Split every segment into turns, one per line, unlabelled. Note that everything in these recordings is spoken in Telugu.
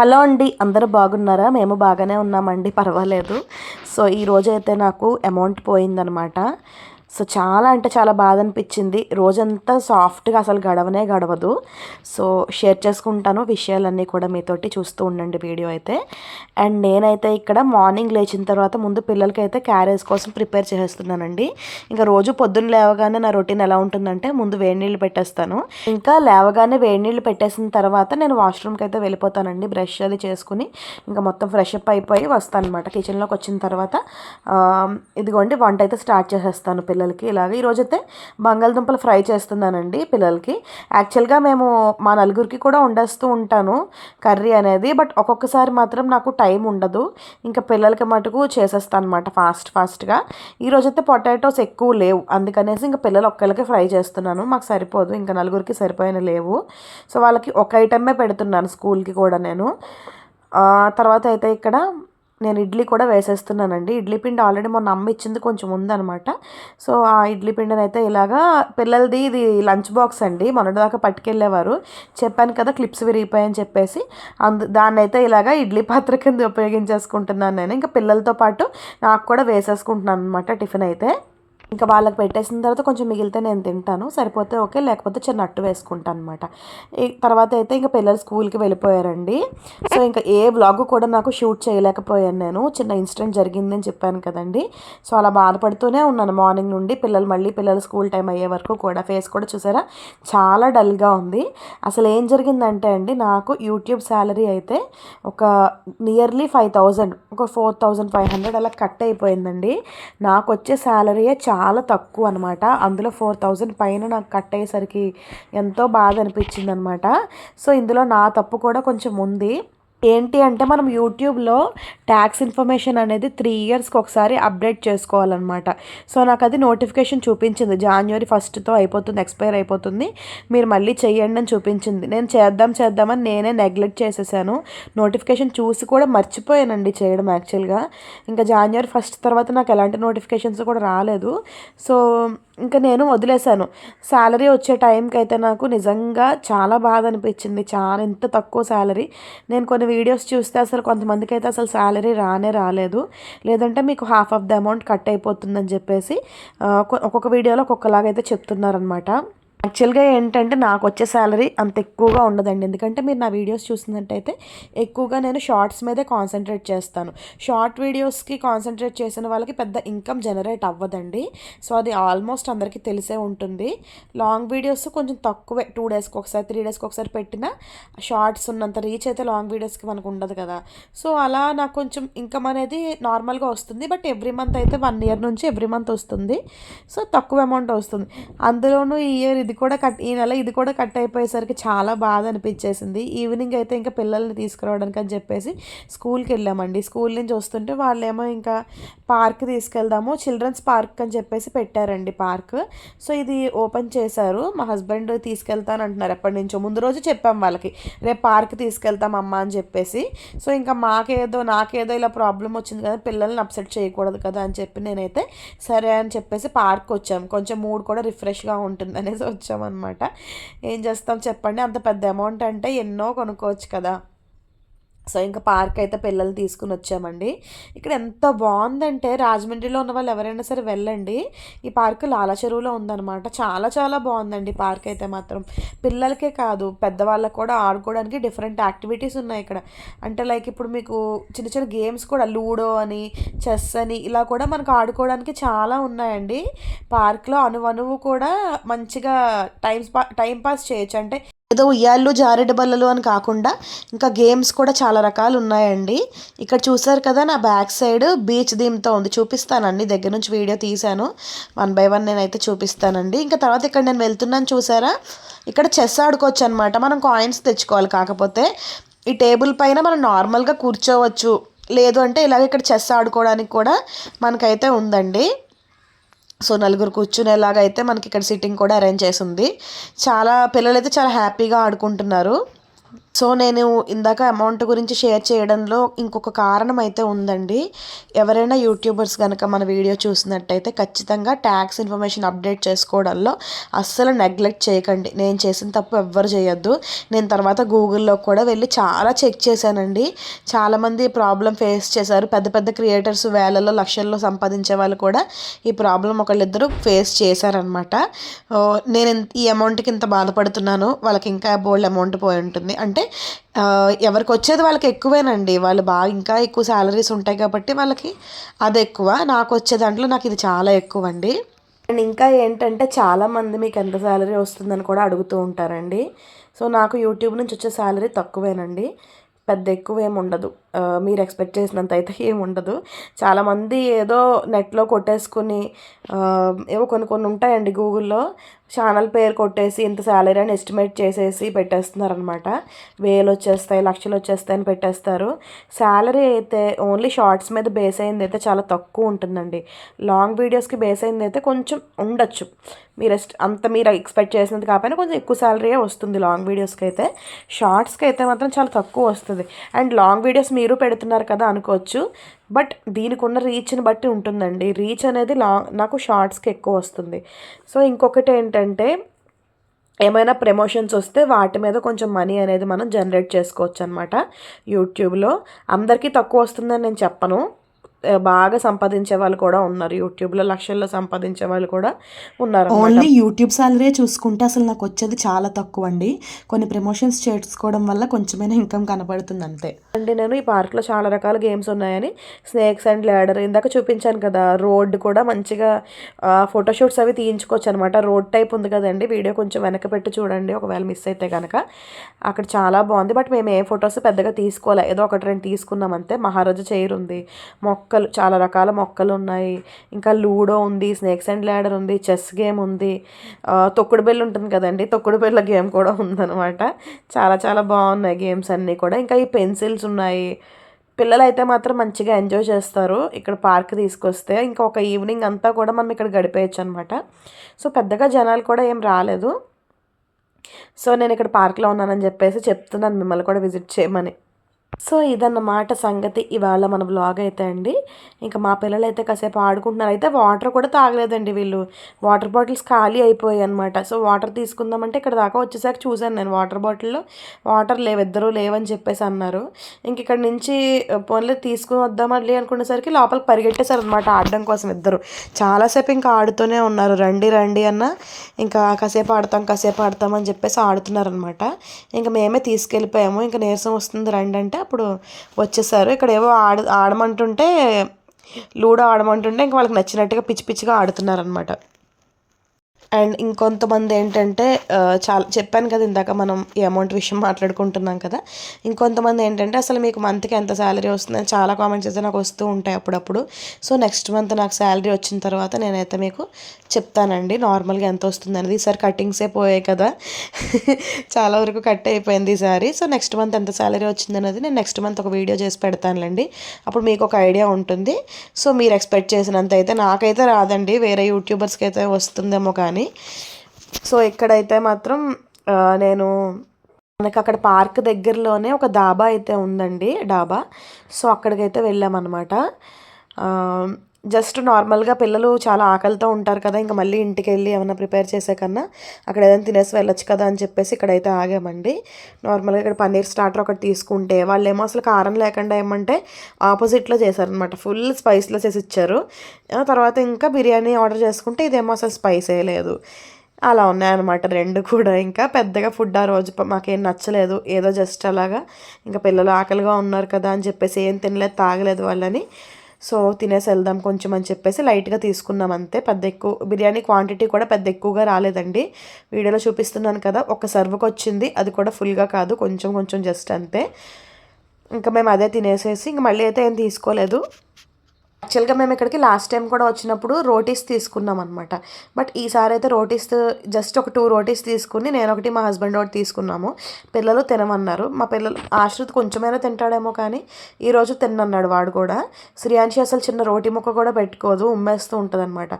హలో అండి అందరూ బాగున్నారా? మేము బాగానే ఉన్నామండి పర్వాలేదు. సో ఈరోజు అయితే నాకు అమౌంట్ పోయిందనమాట. సో చాలా అంటే చాలా బాధ అనిపించింది రోజంతా సాఫ్ట్గా అసలు గడవనే గడవదు. సో షేర్ చేసుకుంటాను విషయాలన్నీ కూడా మీతోటి చూస్తూ ఉండండి వీడియో అయితే. అండ్ నేనైతే ఇక్కడ మార్నింగ్ లేచిన తర్వాత ముందు పిల్లలకి అయితే క్యారేజ్ కోసం ప్రిపేర్ చేస్తున్నానండి. ఇంకా రోజు పొద్దున్న లేవగానే నా రొటీన్ ఎలా ఉంటుందంటే ముందు వేడి నీళ్ళు పెట్టేస్తాను. ఇంకా లేవగానే వేడి నీళ్ళు పెట్టేసిన తర్వాత నేను వాష్రూమ్కి అయితే వెళ్ళిపోతానండి. బ్రష్ అది చేసుకుని ఇంకా మొత్తం ఫ్రెష్ అప్ అయిపోయి వస్తాను అనమాట కిచెన్లోకి వచ్చిన తర్వాత ఇదిగోండి వంట అయితే స్టార్ట్ చేసేస్తాను పిల్లలు పిల్లలకి ఇలాగ. ఈరోజైతే బంగాళదుంపలు ఫ్రై చేస్తున్నానండి పిల్లలకి. యాక్చువల్గా మేము మా నలుగురికి కూడా వండేస్తూ ఉంటాను కర్రీ అనేది బట్ ఒక్కొక్కసారి మాత్రం నాకు టైం ఉండదు. ఇంకా పిల్లలకి మటుకు చేసేస్తాను అనమాట ఫాస్ట్ ఫాస్ట్గా. ఈరోజైతే పొటాటోస్ ఎక్కువ లేవు. అందుకనేసి ఇంకా పిల్లలు ఒక్కళ్ళకి ఫ్రై చేస్తున్నాను. మాకు సరిపోదు. ఇంకా నలుగురికి సరిపోయిన లేవు. సో వాళ్ళకి ఒక ఐటమే పెడుతున్నాను స్కూల్కి కూడా నేను. తర్వాత అయితే ఇక్కడ నేను ఇడ్లీ కూడా వేసేస్తున్నానండి. ఇడ్లీ పిండి ఆల్రెడీ మొన్న అమ్మ ఇచ్చింది కొంచెం ఉందనమాట సో ఆ ఇడ్లీ పిండిని అయితే ఇలాగా పిల్లలది ఇది లంచ్ బాక్స్ అండి. మొన్నటిదాకా పట్టుకెళ్ళేవారు. చెప్పాను కదా క్లిప్స్ విరిగిపోయాయని చెప్పేసి. అందు దాన్ని అయితే ఇలాగా ఇడ్లీ పాత్ర కింద ఉపయోగించేసుకుంటున్నాను నేను. ఇంకా పిల్లలతో పాటు నాకు కూడా వేసేసుకుంటున్నాను అనమాట టిఫిన్ అయితే. ఇంకా వాళ్ళకి పెట్టేసిన తర్వాత కొంచెం మిగిలితే నేను తింటాను సరిపోతే ఓకే లేకపోతే చిన్న అట్టు వేసుకుంటాను అనమాట తర్వాత అయితే ఇంకా పిల్లలు స్కూల్కి వెళ్ళిపోయారండి. సో ఇంకా ఏ బ్లాగ్ కూడా నాకు షూట్ చేయలేకపోయాను నేను. చిన్న ఇన్సిడెంట్ జరిగిందని చెప్పాను కదండి. సో అలా బాధపడుతూనే ఉన్నాను. మార్నింగ్ నుండి పిల్లలు మళ్ళీ పిల్లలు స్కూల్ టైం అయ్యే వరకు కూడా ఫేస్ కూడా చూసారా? చాలా డల్గా ఉంది. అసలు ఏం జరిగిందంటే అండి నాకు యూట్యూబ్ శాలరీ అయితే ఒక నియర్లీ ఫైవ్ థౌజండ్ ఒక ఫోర్ థౌజండ్ ఫైవ్ హండ్రెడ్ అలా కట్ అయిపోయిందండి. నాకు వచ్చే శాలరీయే చాలా చాలా తక్కువ అనమాట అందులో ఫోర్ థౌజండ్ పైన నాకు కట్ అయ్యేసరికి ఎంతో బాధ అనిపించింది అనమాట సో ఇందులో నా తప్పు కూడా కొంచెం ఉంది. ఏంటి అంటే మనం యూట్యూబ్లో ట్యాక్స్ ఇన్ఫర్మేషన్ అనేది త్రీ ఇయర్స్కి ఒకసారి అప్డేట్ చేసుకోవాలన్నమాట. సో నాకు అది నోటిఫికేషన్ చూపించింది. జాన్వరి ఫస్ట్తో అయిపోతుంది ఎక్స్పైర్ అయిపోతుంది. మీరు మళ్ళీ చేయండి అని చూపించింది. నేను చేద్దాం చేద్దామని నేనే నెగ్లెక్ట్ చేసేసాను. నోటిఫికేషన్ చూసి కూడా మర్చిపోయానండి చేయడం యాక్చువల్గా. ఇంకా జాన్వరి ఫస్ట్ తర్వాత నాకు ఎలాంటి నోటిఫికేషన్స్ కూడా రాలేదు. సో ఇంకా నేను వదిలేశాను. శాలరీ వచ్చే టైంకి అయితే నాకు నిజంగా చాలా బాధ అనిపించింది చాలా ఎంత తక్కువ శాలరీ నేను కొన్ని వీడియోస్ చూస్తే అసలు కొంతమందికి అయితే అసలు శాలరీ రానే రాలేదు. లేదంటే మీకు half of the amount cut అయిపోతుందని చెప్పేసి ఒక్కొక్క వీడియోలో ఒక్కొక్కలాగైతే చెప్తున్నారనమాట యాక్చువల్గా ఏంటంటే నాకు వచ్చే శాలరీ అంత ఎక్కువగా ఉండదండి. ఎందుకంటే మీరు నా వీడియోస్ చూసినట్టయితే ఎక్కువగా నేను షార్ట్స్ మీదే కాన్సన్ట్రేట్ చేస్తాను. షార్ట్ వీడియోస్కి కాన్సన్ట్రేట్ చేసిన వాళ్ళకి పెద్ద ఇన్కమ్ జనరేట్ అవ్వదండి. సో అది ఆల్మోస్ట్ అందరికీ తెలిసే ఉంటుంది. లాంగ్ వీడియోస్ కొంచెం తక్కువే. టూ డేస్కి ఒకసారి త్రీ డేస్కి ఒకసారి పెట్టిన షార్ట్స్ ఉన్నంత రీచ్ అయితే లాంగ్ వీడియోస్కి మనకు ఉండదు కదా. సో అలా నాకు కొంచెం ఇన్కమ్ అనేది నార్మల్గా వస్తుంది. బట్ ఎవ్రీ మంత్ అయితే వన్ ఇయర్ నుంచి ఎవ్రీ మంత్ వస్తుంది. సో తక్కువ అమౌంట్ వస్తుంది. అందులోనూ ఈ ఇయర్ ఇది కూడా కట్ ఈ నెల ఇది కూడా కట్ అయిపోయేసరికి చాలా బాధ అనిపించేసింది. ఈవినింగ్ అయితే ఇంకా పిల్లల్ని తీసుకురావడానికి అని చెప్పేసి స్కూల్కి వెళ్ళామండి. స్కూల్ నుంచి వస్తుంటే వాళ్ళేమో ఇంకా పార్క్ తీసుకెళ్దాము చిల్డ్రన్స్ పార్క్ అని చెప్పేసి పెట్టారండి పార్క్. సో ఇది ఓపెన్ చేశారు. మా హస్బెండ్ తీసుకెళ్తాను అంటున్నారు ఎప్పటి నుంచో. ముందు రోజు చెప్పాం వాళ్ళకి రేపు పార్క్ తీసుకెళ్తాం అమ్మ అని చెప్పేసి. సో ఇంకా మాకేదో నాకేదో ఇలా ప్రాబ్లం వచ్చింది కదా పిల్లల్ని అప్సెట్ చేయకూడదు కదా అని చెప్పి నేనైతే సరే అని చెప్పేసి పార్క్ వచ్చాము కొంచెం మూడ్ కూడా రిఫ్రెష్గా ఉంటుంది అనేసి వచ్చామన్నమాట. ఏం చేస్తాం చెప్పండి? అంత పెద్ద అమౌంట్ అంటే ఎన్నో కొనుక్కోవచ్చు కదా. సో ఇంకా పార్క్ అయితే పిల్లలు తీసుకుని వచ్చామండి. ఇక్కడ ఎంత బాగుందంటే రాజమండ్రిలో ఉన్న వాళ్ళు ఎవరైనా సరే వెళ్ళండి. ఈ పార్క్ లాల చెరువులో ఉందన్నమాట. చాలా చాలా బాగుందండి పార్క్ అయితే మాత్రం. పిల్లలకే కాదు పెద్దవాళ్ళకి కూడా ఆడుకోవడానికి డిఫరెంట్ యాక్టివిటీస్ ఉన్నాయి ఇక్కడ. అంటే లైక్ ఇప్పుడు మీకు చిన్న చిన్న గేమ్స్ కూడా లూడో అని చెస్ అని ఇలా కూడా మనకు ఆడుకోవడానికి చాలా ఉన్నాయండి. పార్క్లో అనువనువు కూడా మంచిగా టైం టైం పాస్ చేయొచ్చు. అంటే ఏదో ఉయ్యాళ్ళు జారెడ్ బల్లలు అని కాకుండా ఇంకా గేమ్స్ కూడా చాలా రకాలు ఉన్నాయండి. ఇక్కడ చూసారు కదా నా బ్యాక్ సైడ్ బీచ్ థీమ్తో ఉంది. చూపిస్తానండి దగ్గర నుంచి వీడియో తీశాను. వన్ బై వన్ నేనైతే చూపిస్తానండి. ఇంకా తర్వాత ఇక్కడ నేను వెళ్తున్నాను చూసారా? ఇక్కడ చెస్ ఆడుకోవచ్చు అనమాట మనం కాయిన్స్ తెచ్చుకోవాలి. కాకపోతే ఈ టేబుల్ పైన మనం నార్మల్గా కూర్చోవచ్చు. లేదు అంటే ఇలాగ ఇక్కడ చెస్ ఆడుకోవడానికి కూడా మనకైతే ఉందండి. సో నలుగురు కూర్చునేలాగా అయితే మనకి ఇక్కడ సిట్టింగ్ కూడా అరేంజ్ చేసి ఉంది. చాలా పిల్లలైతే చాలా హ్యాపీగా ఆడుకుంటున్నారు. సో నేను ఇందాక అమౌంట్ గురించి షేర్ చేయడంలో ఇంకొక కారణం అయితే ఉందండి. ఎవరైనా యూట్యూబర్స్ కనుక మన వీడియో చూసినట్టయితే ఖచ్చితంగా ట్యాక్స్ ఇన్ఫర్మేషన్ అప్డేట్ చేసుకోవడంలో అస్సలు నెగ్లెక్ట్ చేయకండి. నేను చేసిన తప్పు ఎవ్వరు చేయొద్దు. నేను తర్వాత గూగుల్లో కూడా వెళ్ళి చాలా చెక్ చేశానండి. చాలామంది ప్రాబ్లం ఫేస్ చేశారు. పెద్ద పెద్ద క్రియేటర్స్ వేలలో లక్షల్లో సంపాదించే వాళ్ళు కూడా ఈ ప్రాబ్లం ఒకళ్ళిద్దరు ఫేస్ చేశారనమాట నేను ఈ అమౌంట్కి ఇంత బాధపడుతున్నాను. వాళ్ళకి ఇంకా బోల్డ్ అమౌంట్ పోయి ఉంటుంది. అంటే ఎవరికి వచ్చేది వాళ్ళకి ఎక్కువేనండి. వాళ్ళు బాగా ఇంకా ఎక్కువ శాలరీస్ ఉంటాయి కాబట్టి వాళ్ళకి అది ఎక్కువ. నాకు వచ్చే దాంట్లో నాకు ఇది చాలా ఎక్కువ అండి అండ్ ఇంకా ఏంటంటే చాలామంది మీకు ఎంత శాలరీ వస్తుందని కూడా అడుగుతూ ఉంటారండి. సో నాకు యూట్యూబ్ నుంచి వచ్చే శాలరీ తక్కువేనండి. పెద్ద ఎక్కువ ఏమి ఉండదు. మీరు ఎక్స్పెక్ట్ చేసినంత అయితే ఏమి ఉండదు. చాలామంది ఏదో నెట్లో కొట్టేసుకుని ఏవో కొన్ని కొన్ని ఉంటాయండి గూగుల్లో. ఛానల్ పేరు కొట్టేసి ఇంత శాలరీ అని ఎస్టిమేట్ చేసేసి పెట్టేస్తున్నారనమాట. వేలు వచ్చేస్తాయి లక్షలు వచ్చేస్తాయి అని పెట్టేస్తారు. శాలరీ అయితే ఓన్లీ షార్ట్స్ మీద బేస్ అయింది అయితే చాలా తక్కువ ఉంటుందండి. లాంగ్ వీడియోస్కి బేస్ అయింది అయితే కొంచెం ఉండొచ్చు. మీరు అంత మీరు ఎక్స్పెక్ట్ చేసినది కాకపోయినా కొంచెం ఎక్కువ శాలరీ వస్తుంది లాంగ్ వీడియోస్కి అయితే. షార్ట్స్కి అయితే మాత్రం చాలా తక్కువ వస్తుంది. అండ్ లాంగ్ వీడియోస్ మీరు పెడుతున్నారు కదా అనుకోవచ్చు. బట్ దీనికి ఉన్న రీచ్ని బట్టి ఉంటుందండి. రీచ్ అనేది లాంగ్ నాకు షార్ట్స్కి ఎక్కువ వస్తుంది. సో ఇంకొకటి ఏంటంటే ఏమైనా ప్రమోషన్స్ వస్తే వాటి మీద కొంచెం మనీ అనేది మనం జనరేట్ చేసుకోవచ్చు అనమాట యూట్యూబ్లో. అందరికీ తక్కువ వస్తుందని నేను చెప్పను. బాగా సంపాదించే వాళ్ళు కూడా ఉన్నారు. యూట్యూబ్లో లక్షల్లో సంపాదించే వాళ్ళు కూడా ఉన్నారు
ఓన్లీ యూట్యూబ్ సాలరీ చూసుకుంటే అసలు నాకు వచ్చేది చాలా తక్కువ అండి కొన్ని ప్రమోషన్స్ చేసుకోవడం వల్ల కొంచెమైనా ఇన్కమ్ కనబడుతుంది అంతే.
అండి నేను ఈ పార్క్లో చాలా రకాల గేమ్స్ ఉన్నాయని స్నేక్స్ అండ్ ల్యాడర్ ఇందాక చూపించాను కదా రోడ్ కూడా మంచిగా ఫోటోషూట్స్ అవి తీయించుకోవచ్చు అనమాట రోడ్ టైప్ ఉంది కదండి వీడియో కొంచెం వెనక పెట్టి చూడండి ఒకవేళ మిస్ అయితే కనుక అక్కడ చాలా బాగుంది బట్ మేము ఏ ఫొటోస్ పెద్దగా తీసుకోలే. ఏదో ఒకటి రెండు తీసుకున్నాం అంతే. మహారాజా చైర్ ఉంది. మొక్క మొక్కలు చాలా రకాల మొక్కలు ఉన్నాయి. ఇంకా లూడో ఉంది స్నేక్స్ అండ్ ల్యాడర్ ఉంది చెస్ గేమ్ ఉంది. తొక్కుడు బెల్ ఉంటుంది కదండి తొక్కుడు బెల్ల గేమ్ కూడా ఉందన్నమాట. చాలా చాలా బాగున్నాయి గేమ్స్ అన్నీ కూడా. ఇంకా ఈ పెన్సిల్స్ ఉన్నాయి. పిల్లలు అయితే మాత్రం మంచిగా ఎంజాయ్ చేస్తారు. ఇక్కడ పార్క్ తీసుకొస్తే ఇంకా ఒక ఈవినింగ్ అంతా కూడా మనం ఇక్కడ గడిపేయచ్చు అనమాట సో పెద్దగా జనాలు కూడా ఏం రాలేదు. సో నేను ఇక్కడ పార్క్లో ఉన్నానని చెప్పేసి చెప్తున్నాను. మిమ్మల్ని కూడా విజిట్ చేయమని. సో ఇదన్నమాట సంగతి. ఇవాళ మన బ్లాగ్ అయితే అండి. ఇంకా మా పిల్లలు అయితే కాసేపు ఆడుకుంటున్నారు. అయితే వాటర్ కూడా తాగలేదండి వీళ్ళు. వాటర్ బాటిల్స్ ఖాళీ అయిపోయాయి అనమాట సో వాటర్ తీసుకుందామంటే ఇక్కడ దాకా వచ్చేసరికి చూశాను నేను. వాటర్ బాటిల్లో వాటర్ లేవు ఇద్దరు లేవని చెప్పేసి అన్నారు. ఇంక ఇక్కడ నుంచి పోన్లే తీసుకుని వద్దామని అనుకునేసరికి లోపలికి పరిగెట్టేశారు అనమాట ఆడడం కోసం ఇద్దరు. చాలాసేపు ఇంకా ఆడుతూనే ఉన్నారు. రండి రండి అన్న ఇంకా కాసేపు ఆడతాం కాసేపు ఆడతాం అని చెప్పేసి ఆడుతున్నారనమాట ఇంకా మేమే తీసుకెళ్ళిపోయాము. ఇంకా నీరసం వస్తుంది రండి అంటే అప్పుడు వచ్చేసారు. ఇక్కడ ఏవో ఆడ ఆడమంటుంటే లూడో ఆడమంటుంటే ఇంక వాళ్ళకి నచ్చినట్టుగా పిచ్చి పిచ్చిగా ఆడుతున్నారనమాట అండ్ ఇంకొంతమంది ఏంటంటే చాలా చెప్పాను కదా ఇందాక మనం ఈ అమౌంట్ విషయం మాట్లాడుకుంటున్నాం కదా. ఇంకొంతమంది ఏంటంటే అసలు మీకు మంత్కి ఎంత శాలరీ వస్తుందని చాలా కామెంట్స్ అయితే నాకు వస్తూ ఉంటాయి అప్పుడప్పుడు. సో నెక్స్ట్ మంత్ నాకు శాలరీ వచ్చిన తర్వాత నేనైతే మీకు చెప్తానండి నార్మల్గా ఎంత వస్తుంది? అనేది. ఈసారి కటింగ్సే పోయాయి కదా. చాలా వరకు కట్ అయిపోయింది ఈసారి సో నెక్స్ట్ మంత్ ఎంత శాలరీ వచ్చింది అనేది నేను నెక్స్ట్ మంత్ ఒక వీడియో చేసి పెడతానులేండి. అప్పుడు మీకు ఒక ఐడియా ఉంటుంది. సో మీరు ఎక్స్పెక్ట్ చేసినంత అయితే నాకైతే రాదండి. వేరే యూట్యూబర్స్కి అయితే వస్తుందేమో కానీ అని సో ఇక్కడైతే మాత్రం నేను మనకు అక్కడ పార్క్ దగ్గరలోనే ఒక డాబా అయితే ఉందండి డాబా. సో అక్కడికైతే వెళ్ళామన్నమాట. జస్ట్ నార్మల్గా పిల్లలు చాలా ఆకలితో ఉంటారు కదా ఇంకా మళ్ళీ ఇంటికి వెళ్ళి ఏమైనా ప్రిపేర్ చేసే కన్నా అక్కడ ఏదైనా తినేసి వెళ్ళొచ్చు కదా అని చెప్పేసి ఇక్కడైతే ఆగామండి. నార్మల్గా ఇక్కడ పన్నీర్ స్టార్టర్ ఒకటి తీసుకుంటే వాళ్ళు ఏమో అసలు కారం లేకుండా ఏమంటే ఆపోజిట్లో చేశారనమాట ఫుల్ స్పైస్లో చేసి ఇచ్చారు. తర్వాత ఇంకా బిర్యానీ ఆర్డర్ చేసుకుంటే ఇదేమో అసలు స్పైసే లేదు. అలా ఉన్నాయన్నమాట రెండు కూడా. ఇంకా పెద్దగా ఫుడ్ ఆ రోజు మాకేం నచ్చలేదు. ఏదో జస్ట్ అలాగా ఇంకా పిల్లలు ఆకలిగా ఉన్నారు కదా అని చెప్పేసి ఏం తినలేదు తాగలేదు వాళ్ళని. సో తినేసి వెళ్దాం కొంచెం అని చెప్పేసి లైట్గా తీసుకున్నాం అంతే. పెద్ద ఎక్కువ బిర్యానీ క్వాంటిటీ కూడా పెద్ద ఎక్కువగా రాలేదండి. వీడియోలో చూపిస్తున్నాను కదా ఒక సర్వ్కి వచ్చింది. అది కూడా ఫుల్గా కాదు కొంచెం కొంచెం జస్ట్ అంతే. ఇంకా మేము అదే తినేసేసి ఇంక మళ్ళీ అయితే ఏం తీసుకోలేదు. యాక్చువల్గా మేము ఇక్కడికి లాస్ట్ టైం కూడా వచ్చినప్పుడు రోటీస్ తీసుకున్నాం అనమాట బట్ ఈసారి అయితే రోటీస్ జస్ట్ ఒక టూ రోటీస్ తీసుకుని నేను ఒకటి మా హస్బెండ్ ఒకటి తీసుకున్నాము. పిల్లలు తినమన్నారు. మా పిల్లలు ఆశ్రిత్ కొంచెమైనా తింటాడేమో కానీ ఈరోజు తిన్నన్నాడు వాడు కూడా. శ్రీయాంశి అసలు చిన్న రోటీ ముక్క కూడా పెట్టుకోదు ఉమ్మేస్తూ ఉంటుంది అనమాట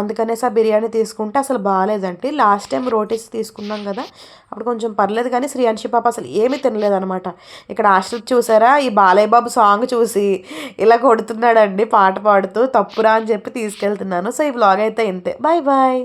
అందుకనేసి ఆ బిర్యానీ తీసుకుంటే అసలు బాగాలేదండి. లాస్ట్ టైం రోటీస్ తీసుకున్నాం కదా అప్పుడు కొంచెం పర్లేదు కానీ శ్రీయాంశి పాప అసలు ఏమీ తినలేదనమాట ఇక్కడ ఆశ్రిత్ చూసారా? ఈ బాలయ్య బాబు సాంగ్ చూసి ఇలా కొడుతున్నాడండి పాట పాడుతూ తప్పురా అని చెప్పి తీసుకెళ్తున్నాను. సో ఈ వ్లాగ్ అయితే ఇంతే. Bye bye